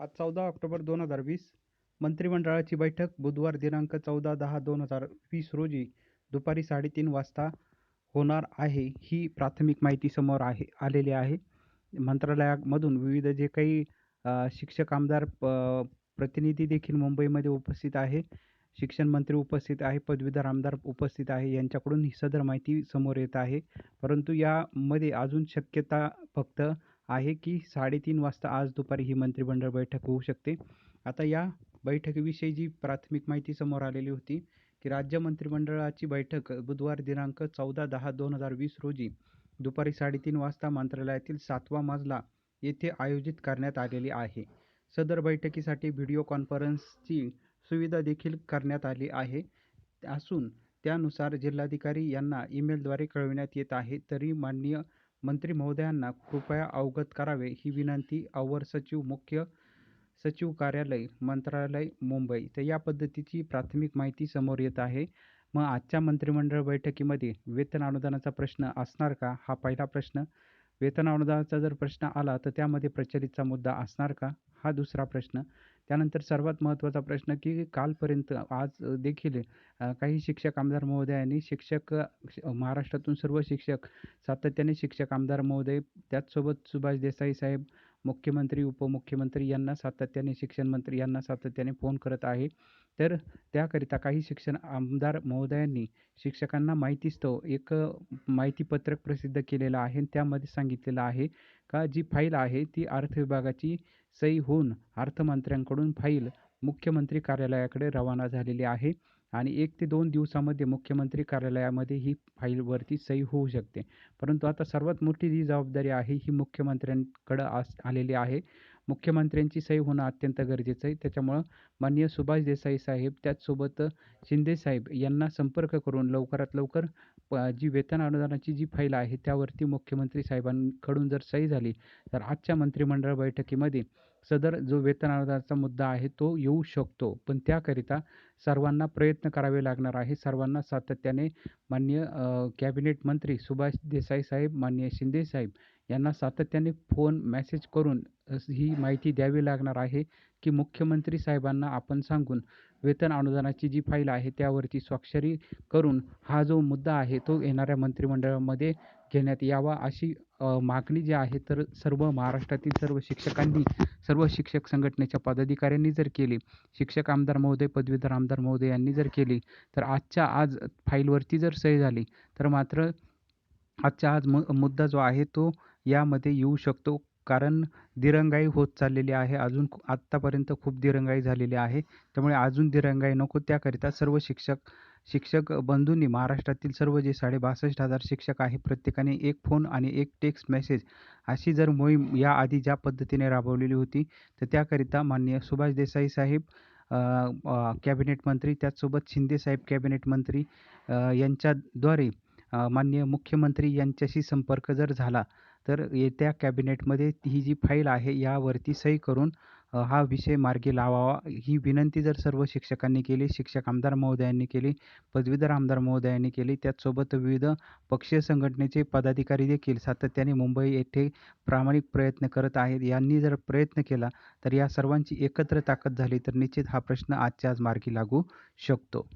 आज चौदा ऑक्टोबर दोन हजार वीस मंत्रिमंडळाची बैठक बुधवार दिनांक चौदा दहा दोन हजार वीस रोजी दुपारी साडेतीन वाजता होणार आहे ही प्राथमिक माहिती समोर आहे आलेली आहे. मंत्रालयामधून विविध जे काही शिक्षक आमदार प- प्रतिनिधी देखील मुंबईमध्ये उपस्थित आहे. शिक्षण मंत्री उपस्थित आहे पदवीधर आमदार उपस्थित आहे यांच्याकडून ही सदर माहिती समोर येत आहे. परंतु यामध्ये अजून शक्यता फक्त आहे की साडेतीन वाजता आज दुपारी ही मंत्रिमंडळ बैठक होऊ शकते. आता या बैठकीविषयी जी प्राथमिक माहिती समोर आलेली होती की राज्य मंत्रिमंडळाची बैठक बुधवार दिनांक चौदा दहा दोन हजार वीस रोजी दुपारी साडेतीन वाजता मंत्रालयातील सातवा मजला येथे आयोजित करण्यात आलेली आहे. सदर बैठकीसाठी व्हिडिओ कॉन्फरन्सची सुविधा देखील करण्यात आली आहे. असून त्यानुसार जिल्हाधिकारी यांना ईमेलद्वारे कळविण्यात येत आहे तरी माननीय मंत्री महोदयांना कृपया अवगत करावे ही विनंती. अवर सचिव मुख्य सचिव कार्यालय मंत्रालय मुंबई. तर या पद्धतीची प्राथमिक माहिती समोर येत आहे. मग आजच्या मंत्रिमंडळ बैठकीमध्ये वेतन अनुदानाचा प्रश्न असणार का? हा पहिला प्रश्न. वेतन अनुदानाचा जर प्रश्न आला तर त्यामध्ये प्रचलितचा मुद्दा असणार का? हा दुसरा प्रश्न. त्यानंतर सर्वात महत्त्वाचा प्रश्न की कालपर्यंत आज देखील काही शिक्षक आमदार महोदयांनी शिक्षक महाराष्ट्रातून सर्व शिक्षक सातत्याने शिक्षक आमदार महोदय त्याचसोबत सुभाष देसाई साहेब मुख्यमंत्री उपमुख्यमंत्री यांना सातत्याने शिक्षण मंत्री यांना सातत्याने फोन करत आहे. तर त्याकरिता काही शिक्षण आमदार महोदयांनी शिक्षकांना माहितीस्तव एक माहितीपत्रक प्रसिद्ध केलेलं आहे त्यामध्ये सांगितलेलं आहे का जी फाईल आहे ती अर्थ विभागाची सही होऊन अर्थमंत्र्यांकडून फाईल मुख्यमंत्री कार्यालयाकडे रवाना झालेली आहे. आणि एक ते दोन दिवसामध्ये मुख्यमंत्री कार्यालयामध्ये ही फाईलवरती सही होऊ शकते. परंतु आता सर्वात मोठी जी जबाबदारी आहे ही मुख्यमंत्र्यांकडं आस आलेली आहे. मुख्यमंत्र्यांची सही होणं अत्यंत गरजेचं आहे. त्याच्यामुळं माननीय सुभाष देसाई साहेब त्याचसोबत शिंदे साहेब यांना संपर्क करून लवकरात लवकर प जी वेतन अनुदानाची जी फाईल आहे त्यावरती मुख्यमंत्री साहेबांकडून जर सही झाली तर आजच्या मंत्रिमंडळ बैठकीमध्ये सदर जो वेतन अनुदानाचा मुद्दा आहे तो येऊ शकतो. पण त्याकरिता सर्वांना प्रयत्न करावे लागणार आहे. सर्वांना सातत्याने माननीय कॅबिनेट मंत्री सुभाष देसाई साहेब मान्य शिंदे साहेब यांना सातत्याने फोन मॅसेज करून ही माहिती द्यावी लागणार आहे की मुख्यमंत्री साहेबांना आपण सांगून वेतन अनुदानाची जी फाईल आहे त्यावरती स्वाक्षरी करून हा जो मुद्दा आहे तो येणाऱ्या मंत्रिमंडळामध्ये घेण्यात यावा अशी मागणी जी आहे तर सर्व महाराष्ट्रातील सर्व शिक्षकांनी सर्व शिक्षक संघटनेच्या पदाधिकाऱ्यांनी जर केली शिक्षक आमदार महोदय पदवीधर आमदार महोदय यांनी जर केली तर आजच्या आज फाईलवरती जर सही झाली तर मात्र आजच्या आज मु मुद्दा जो आहे तो यामध्ये येऊ शकतो. कारण दिरंगाई होत चाललेली आहे अजून आत्तापर्यंत खूप दिरंगाई झालेली आहे. त्यामुळे अजून दिरंगाई नको त्याकरिता सर्व शिक्षक शिक्षक बंधूंनी महाराष्ट्रातील सर्व जे साडेबासष्ट हजार शिक्षक आहे प्रत्येकाने एक फोन आणि एक टेक्स्ट मेसेज अशी जर मोहीम याआधी ज्या पद्धतीने राबवलेली होती तर त्याकरिता माननीय सुभाष देसाई साहेब कॅबिनेट मंत्री त्याचसोबत शिंदेसाहेब कॅबिनेट मंत्री यांच्याद्वारे माननीय मुख्यमंत्री यांच्याशी संपर्क जर झाला तर येत्या कॅबिनेटमध्ये ही जी फाईल आहे यावरती सही करून अ, हा विषय मार्गी लावावा. ही विनंती जर सर्व शिक्षकांनी केली शिक्षक आमदार महोदयांनी केली पदवीधर आमदार महोदयांनी केली त्याचसोबत विविध पक्षीय संघटनेचे पदाधिकारी देखील सातत्याने मुंबई येथे प्रामाणिक प्रयत्न करत आहेत. यांनी जर प्रयत्न केला तर या सर्वांची एकत्र ताकद झाली तर निश्चित हा प्रश्न आजच्या आज मार्गी लागू शकतो.